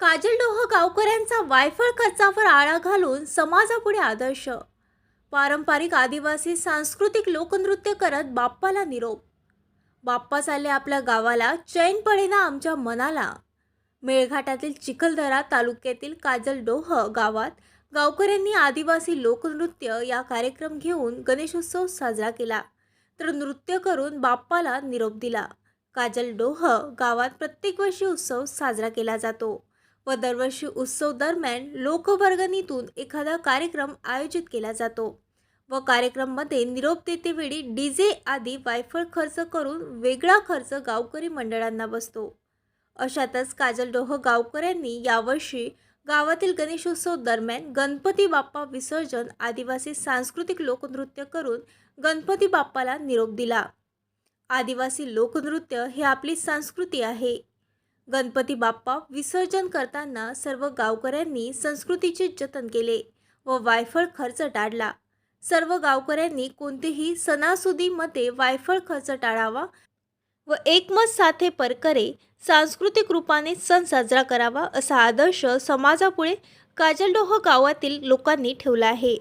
काजलडोह गावकऱ्यांचा वायफळ खर्चावर आळा घालून समाजापुढे आदर्श. पारंपरिक आदिवासी सांस्कृतिक लोकनृत्य करत बाप्पाला निरोप. बाप्पा चालले आपल्या गावाला चैन पडेना आमच्या मनाला. मेळघाटातील चिखलदरा तालुक्यातील काजलडोह गावात गावकऱ्यांनी आदिवासी लोकनृत्य या कार्यक्रम घेऊन गणेशोत्सव साजरा केला. तर नृत्य करून बाप्पाला निरोप दिला. काजलडोह गावात प्रत्येक वर्षी उत्सव साजरा केला जातो. व दरवर्षी उत्सव दरम्यान लोकवर्गणीतून एखादा कार्यक्रम आयोजित केला जातो. व कार्यक्रममध्ये निरोप देतेवेळी डी जे आदी वायफळ खर्च करून वेगळा खर्च गावकरी मंडळांना बसतो. अशातच काजलडोह गावकऱ्यांनी यावर्षी गावातील गणेशोत्सव दरम्यान गणपती बाप्पा विसर्जन आदिवासी सांस्कृतिक लोकनृत्य करून गणपती बाप्पाला निरोप दिला. आदिवासी लोकनृत्य हे आपली संस्कृती आहे. गणपती बाप्पा विसर्जन करताना सर्व गावकऱ्यांनी संस्कृतीचे जतन केले व वायफळ खर्च टाळला. सर्व गावकऱ्यांनी कोणतेही सणासुदीमध्ये वायफळ खर्च टाळावा व एकमत साथे परकरे सांस्कृतिक रूपाने सण साजरा करावा असा आदर्श समाजापुढे काजलडोह गावातील लोकांनी ठेवला आहे.